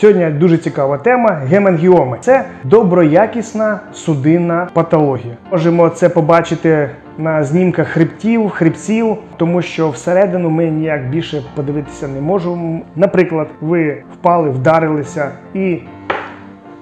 Сьогодні дуже цікава тема гемангіоми. Це доброякісна судинна патологія. Можемо це побачити на знімках хребтів, хребців, тому що всередину ми ніяк більше подивитися не можемо. Наприклад, ви впали, вдарилися і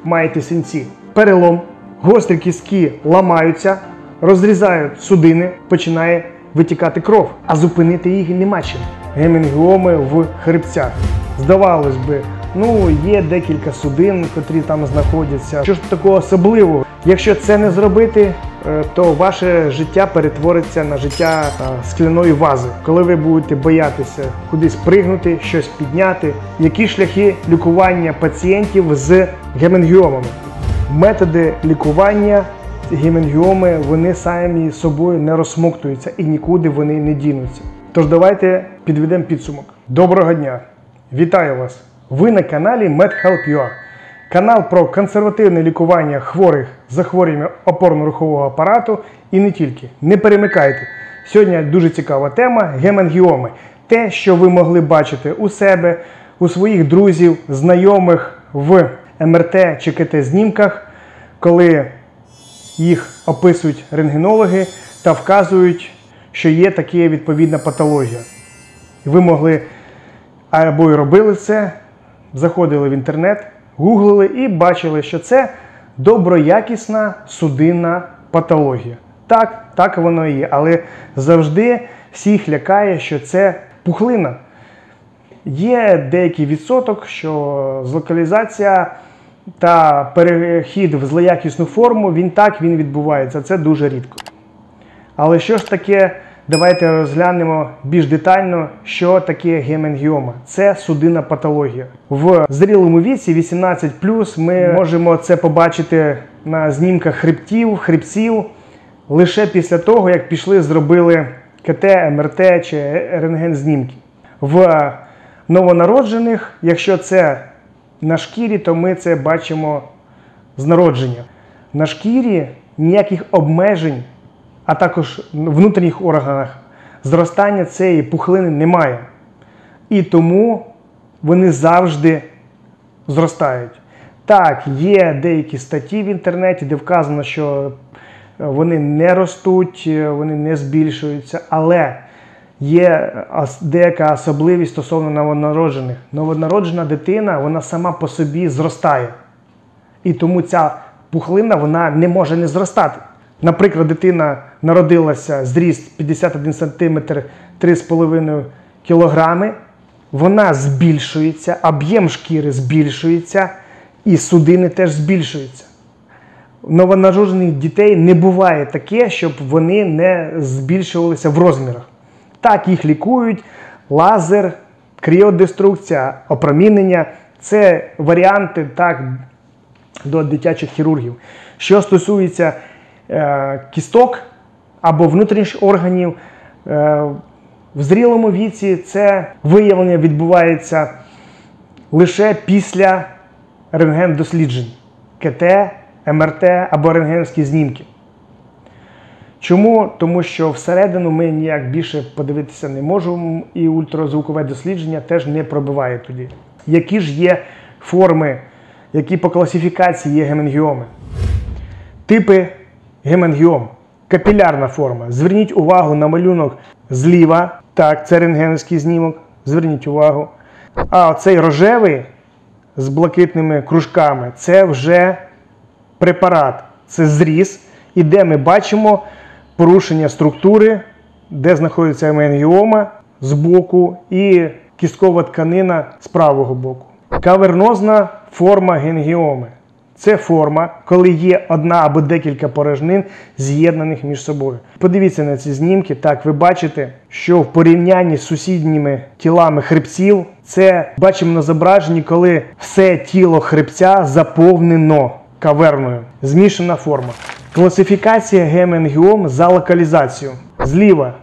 маєте синці. Перелом, гострі кістки ламаються, розрізають судини, починає витікати кров, а зупинити їх нема чим. Гемінгіоми в хребцях. Здавалось би, ну є декілька судин, котрі там знаходяться. Що ж такого особливого? Якщо це не зробити, е, то ваше життя перетвориться на життя е, скляної вази, коли ви будете боятися кудись пригнути, щось підняти. Які шляхи лікування пацієнтів з геменгіомами? Методи лікування геменгіоми вони самі собою не розсмоктуються і нікуди вони не дінуться. Тож давайте підведемо підсумок. Доброго дня! Вітаю вас! Ви на каналі MedHelp.ua. Канал про консервативне лікування хворих з захворюванням опорно-рухового апарату і не тільки. Не перемикайте. Сьогодні дуже цікава тема гемангіоми. Те, що ви могли бачити у себе, у своїх друзів, знайомих в МРТ чи КТ знімках, коли їх описують рентгенологи та вказують, що є така відповідна патологія. Ви могли або й робили це, заходили в інтернет, гуглили і бачили, що це доброякісна судинна патологія. Так, так воно і є, але завжди всіх лякає, що це пухлина. Є деякий відсоток, що злокалізація та перехід в злоякісну форму, він так він відбувається. Це дуже рідко. Але що ж таке, давайте розглянемо більш детально, що таке геменгіома. Це судинна патологія. В зрілому віці 18 ми можемо це побачити на знімках хребтів, хребців лише після того, як пішли, зробили КТ, МРТ чи рентген знімки. В новонароджених, якщо це на шкірі, то ми це бачимо з народження. На шкірі ніяких обмежень, а також в внутрішніх органах зростання цієї пухлини немає. І тому вони завжди зростають. Так, є деякі статті в інтернеті, де вказано, що вони не ростуть, вони не збільшуються, але є деяка особливість стосовно новонароджених. Новонароджена дитина вона сама по собі зростає. І тому ця пухлина вона не може не зростати. Наприклад, дитина народилася зріст 51 см 3,5 кг, вона збільшується, об'єм шкіри збільшується, і судини теж збільшуються. Новонароджених дітей не буває таке, щоб вони не збільшувалися в розмірах. Так, їх лікують, лазер, кріодеструкція, опромінення це варіанти так, до дитячих хірургів. Що стосується е, кісток або внутрішніх органів, е, в зрілому віці це виявлення відбувається лише після рентген-досліджень КТ, МРТ або рентгенівські знімки. Чому? Тому що всередину ми ніяк більше подивитися не можемо, і ультразвукове дослідження теж не пробиває тоді. Які ж є форми, які по класифікації є гемангіоми? Типи гемангіом. Капілярна форма. Зверніть увагу на малюнок зліва. Так, це рентгенівський знімок. Зверніть увагу. А оцей рожевий з блакитними кружками це вже препарат, це зріз, і де ми бачимо порушення структури, де знаходиться менгіома з боку і кісткова тканина з правого боку. Кавернозна форма генгіоми. Це форма, коли є одна або декілька порожнин, з'єднаних між собою. Подивіться на ці знімки. Так, ви бачите, що в порівнянні з сусідніми тілами хребців, це бачимо на зображенні, коли все тіло хребця заповнено каверною. Змішана форма. Класифікація геменгіом за локалізацію. Зліва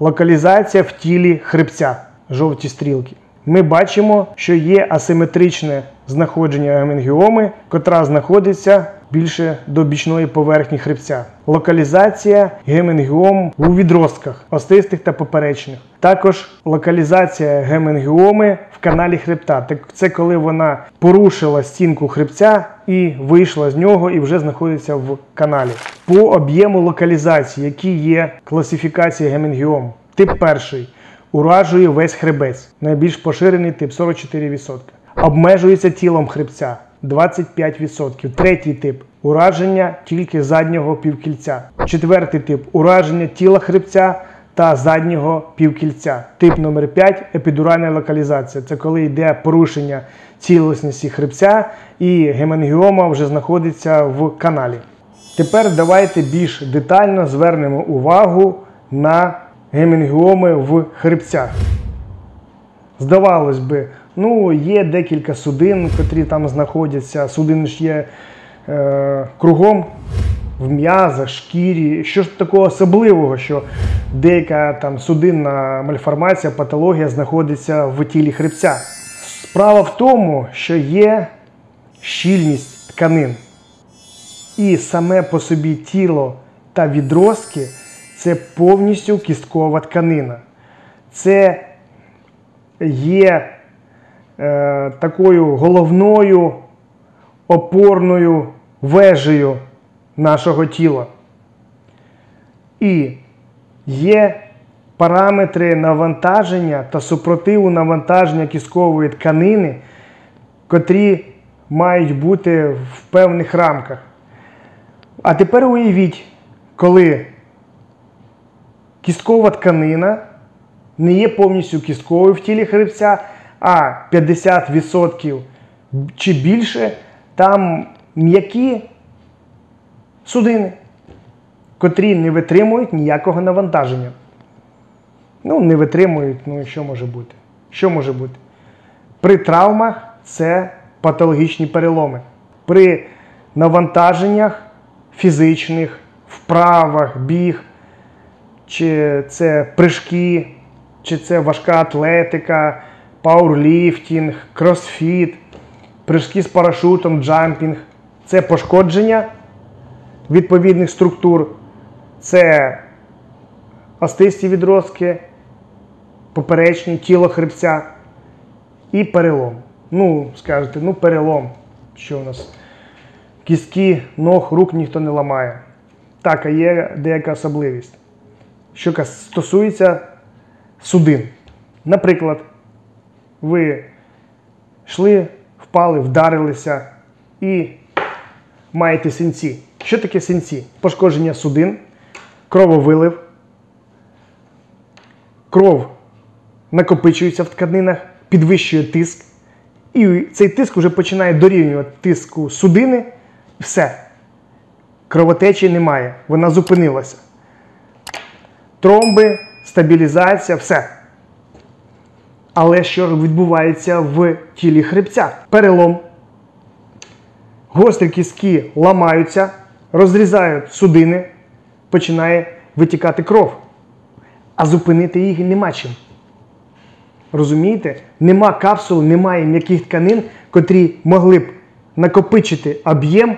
локалізація в тілі хребця, жовті стрілки. Ми бачимо, що є асиметричне знаходження геменгіоми, котра знаходиться більше до бічної поверхні хребця. Локалізація геменгіом у відростках, остистих та поперечних. Також локалізація геменгіоми в каналі хребта. Це коли вона порушила стінку хребця і вийшла з нього і вже знаходиться в каналі. По об'єму локалізації, які є класифікації геменгіом. Тип перший уражує весь хребець, найбільш поширений тип 44%. Обмежується тілом хребця 25%. Третій тип ураження тільки заднього півкільця. Четвертий тип ураження тіла хребця та заднього півкільця. Тип номер 5 епідуральна локалізація. Це коли йде порушення цілісності хребця і геменгіома вже знаходиться в каналі. Тепер давайте більш детально звернемо увагу на геменгіоми в хребцях. Здавалось би, ну є декілька судин, котрі там знаходяться. Судини ж є е, кругом в м'язах, шкірі. Що ж такого особливого, що деяка там судинна мальформація, патологія знаходиться в тілі хребця? Справа в тому, що є щільність тканин. І саме по собі тіло та відростки це повністю кісткова тканина. Це є е, такою головною опорною вежею нашого тіла. І є параметри навантаження та супротиву навантаження кісткової тканини, котрі мають бути в певних рамках. А тепер уявіть, коли кісткова тканина не є повністю кістковою в тілі хребця, а 50% чи більше там м'які судини, котрі не витримують ніякого навантаження. Ну, не витримують, ну що може бути? Що може бути? При травмах це патологічні переломи. При навантаженнях фізичних, вправах, біг, чи це прыжки, чи це важка атлетика, пауерліфтінг, кросфіт, прыжки з парашутом, джампінг. Це пошкодження відповідних структур, це остисті відростки, поперечні тіло хребця і перелом. Ну, скажете, ну перелом. Що у нас? Кістки, ног, рук ніхто не ламає. Так, а є деяка особливість. Що стосується судин. Наприклад, ви йшли, впали, вдарилися і маєте синці. Що таке синці? Пошкодження судин, крововилив, кров накопичується в тканинах, підвищує тиск. І цей тиск вже починає дорівнювати тиску судини. Все. Кровотечі немає. Вона зупинилася. Тромби, стабілізація, все. Але що відбувається в тілі хребця? Перелом. Гострі кістки ламаються, розрізають судини, починає витікати кров. А зупинити їх нема чим. Розумієте? Нема капсул, немає м'яких тканин, котрі могли б накопичити об'єм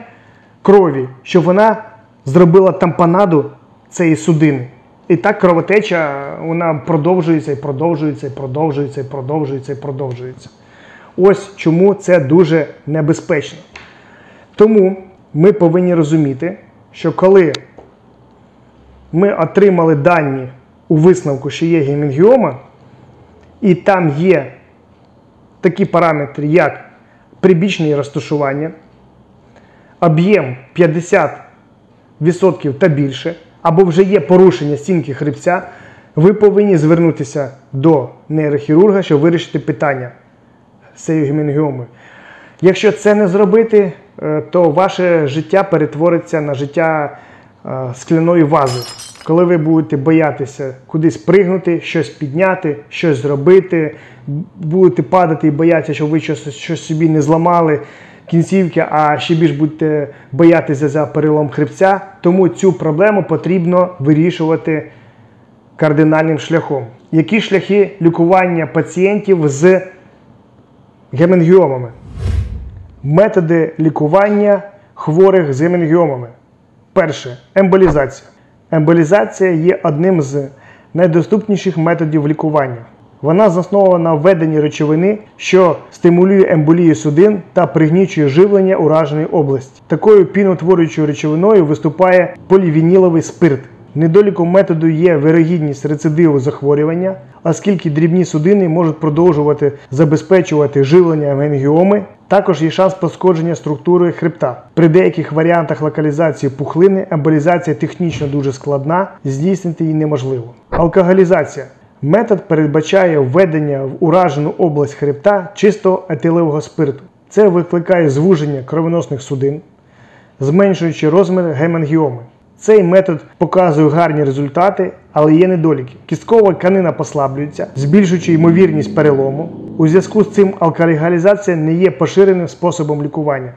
крові, щоб вона зробила тампонаду цієї судини. І так кровотеча вона продовжується і продовжується, і продовжується, і продовжується, і продовжується. Ось чому це дуже небезпечно. Тому ми повинні розуміти, що коли ми отримали дані у висновку, що є гемінгіома, і там є такі параметри, як прибічне розташування, об'єм 50% та більше, або вже є порушення стінки хребця, ви повинні звернутися до нейрохірурга, щоб вирішити питання з цією гемінгіомою. Якщо це не зробити, е, то ваше життя перетвориться на життя е, скляної вази. Коли ви будете боятися кудись пригнути, щось підняти, щось зробити, будете падати і боятися, щоб ви щось, щось собі не зламали кінцівки, а ще більш будете боятися за перелом хребця. Тому цю проблему потрібно вирішувати кардинальним шляхом. Які шляхи лікування пацієнтів з геменгіомами? Методи лікування хворих з геменгіомами. Перше емболізація. Емболізація є одним з найдоступніших методів лікування. Вона заснована на введенні речовини, що стимулює емболію судин та пригнічує живлення ураженої області. Такою пінотворюючою речовиною виступає полівініловий спирт. Недоліком методу є вирогідність рецидиву захворювання, оскільки дрібні судини можуть продовжувати забезпечувати живлення менгіоми. Також є шанс пошкодження структури хребта. При деяких варіантах локалізації пухлини емболізація технічно дуже складна, здійснити її неможливо. Алкоголізація. Метод передбачає введення в уражену область хребта чистого етилового спирту. Це викликає звуження кровоносних судин, зменшуючи розмір гемангіоми. Цей метод показує гарні результати, але є недоліки. Кісткова тканина послаблюється, збільшуючи ймовірність перелому. У зв'язку з цим алкоголізація не є поширеним способом лікування.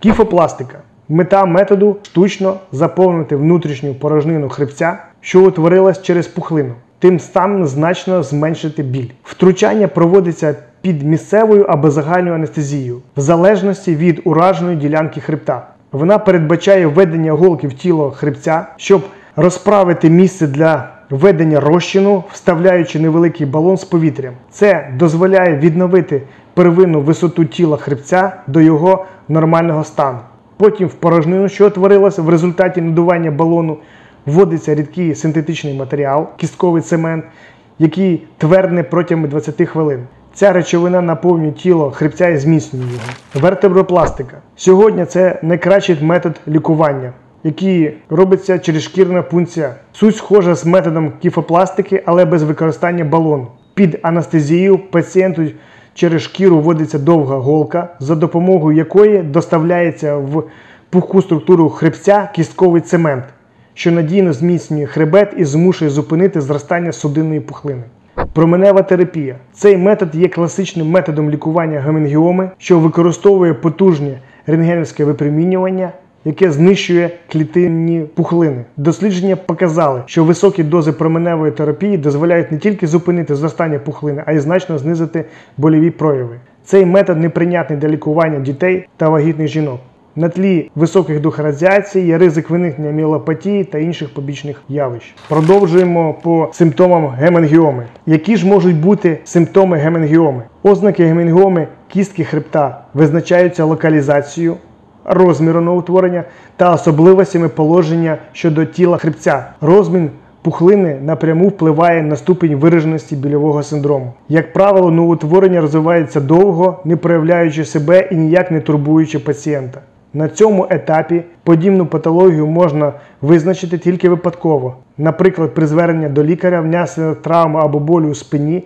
Кіфопластика. Мета методу штучно заповнити внутрішню порожнину хребця, що утворилась через пухлину, тим самим значно зменшити біль. Втручання проводиться під місцевою або загальною анестезією, в залежності від ураженої ділянки хребта. Вона передбачає введення голки в тіло хребця, щоб розправити місце для введення розчину, вставляючи невеликий балон з повітрям. Це дозволяє відновити первинну висоту тіла хребця до його нормального стану. Потім в порожнину, що утворилася в результаті надування балону, вводиться рідкий синтетичний матеріал, кістковий цемент, який твердне протягом 20 хвилин. Ця речовина наповнює тіло хребця і зміцнює його. Вертебропластика. Сьогодні це найкращий метод лікування, який робиться через шкірна пункція. Суть схожа з методом кіфопластики, але без використання балону. Під анестезією пацієнту через шкіру вводиться довга голка, за допомогою якої доставляється в пухку структуру хребця кістковий цемент, що надійно зміцнює хребет і змушує зупинити зростання судинної пухлини. Променева терапія. Цей метод є класичним методом лікування геменгіоми, що використовує потужне рентгенівське випромінювання, яке знищує клітинні пухлини. Дослідження показали, що високі дози променевої терапії дозволяють не тільки зупинити зростання пухлини, а й значно знизити больові прояви. Цей метод неприйнятний для лікування дітей та вагітних жінок. На тлі високих дух радіації є ризик виникнення міелопатії та інших побічних явищ. Продовжуємо по симптомам гемангіоми. Які ж можуть бути симптоми гемангіоми? Ознаки гемангіоми кістки хребта визначаються локалізацією, розміром новоутворення та особливостями положення щодо тіла хребця. Розмін пухлини напряму впливає на ступінь вираженості больового синдрому. Як правило, новоутворення розвивається довго, не проявляючи себе і ніяк не турбуючи пацієнта. На цьому етапі подібну патологію можна визначити тільки випадково, наприклад, при зверненні до лікаря внаслідок травми або болю у спині,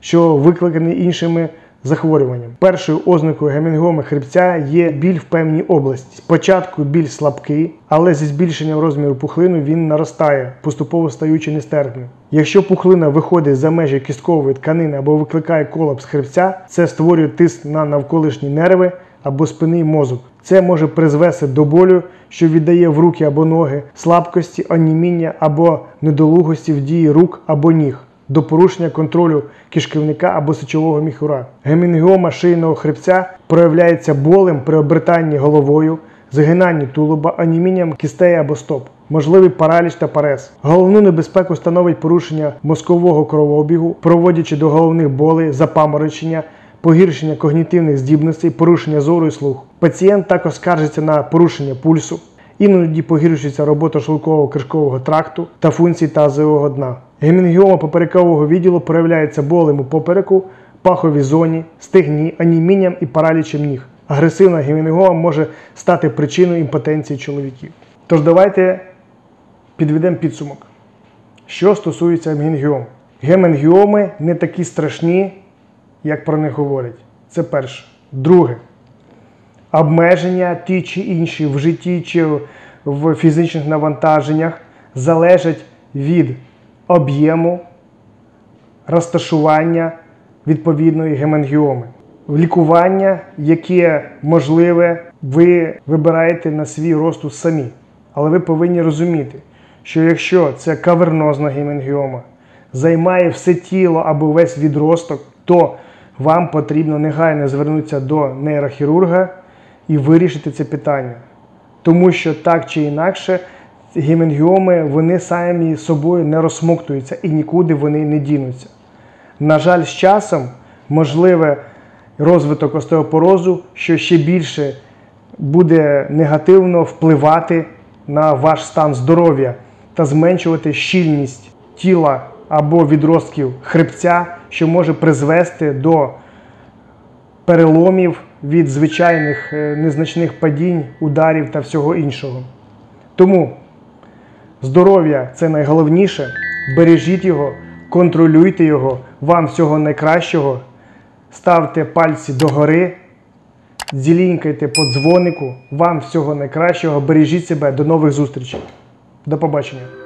що викликані іншими захворюваннями. Першою ознакою гемінгоми хребця є біль в певній області. Спочатку біль слабкий, але зі збільшенням розміру пухлини він наростає, поступово стаючи нестерпним. Якщо пухлина виходить за межі кісткової тканини або викликає колапс хребця, це створює тиск на навколишні нерви або спинний мозок. Це може призвести до болю, що віддає в руки або ноги, слабкості, оніміння або недолугості в дії рук або ніг, до порушення контролю кишківника або сечового міхура. Гемінгіома шийного хребця проявляється болем при обертанні головою, згинанні тулуба, онімінням кістей або стоп, можливий параліч та парез. Головну небезпеку становить порушення мозкового кровообігу, проводячи до головних болей, запаморочення погіршення когнітивних здібностей, порушення зору і слуху. Пацієнт також скаржиться на порушення пульсу, іноді погіршується робота шлункового кишкового тракту та функцій тазового дна. Гемінгіома поперекового відділу проявляється болем у попереку, паховій зоні, стегні, анімінням і паралічем ніг. Агресивна гемінгіома може стати причиною імпотенції чоловіків. Тож давайте підведемо підсумок. Що стосується гемінгіом. Геменгіоми не такі страшні, як про них говорять. Це перше. Друге, обмеження ті чи інші в житті чи в фізичних навантаженнях залежать від об'єму розташування відповідної гемангіоми. Лікування, яке можливе, ви вибираєте на свій розсуд самі. Але ви повинні розуміти, що якщо це кавернозна гемангіома займає все тіло або весь відросток, то вам потрібно негайно звернутися до нейрохірурга і вирішити це питання. Тому що так чи інакше гемангіоми вони самі собою не розсмоктуються і нікуди вони не дінуться. На жаль, з часом можливе розвиток остеопорозу, що ще більше буде негативно впливати на ваш стан здоров'я та зменшувати щільність тіла або відростків хребця, що може призвести до переломів від звичайних е, незначних падінь, ударів та всього іншого. Тому здоров'я це найголовніше. Бережіть його, контролюйте його, вам всього найкращого. Ставте пальці догори, дзілінькайте по дзвонику. Вам всього найкращого. Бережіть себе. До нових зустрічей. До побачення.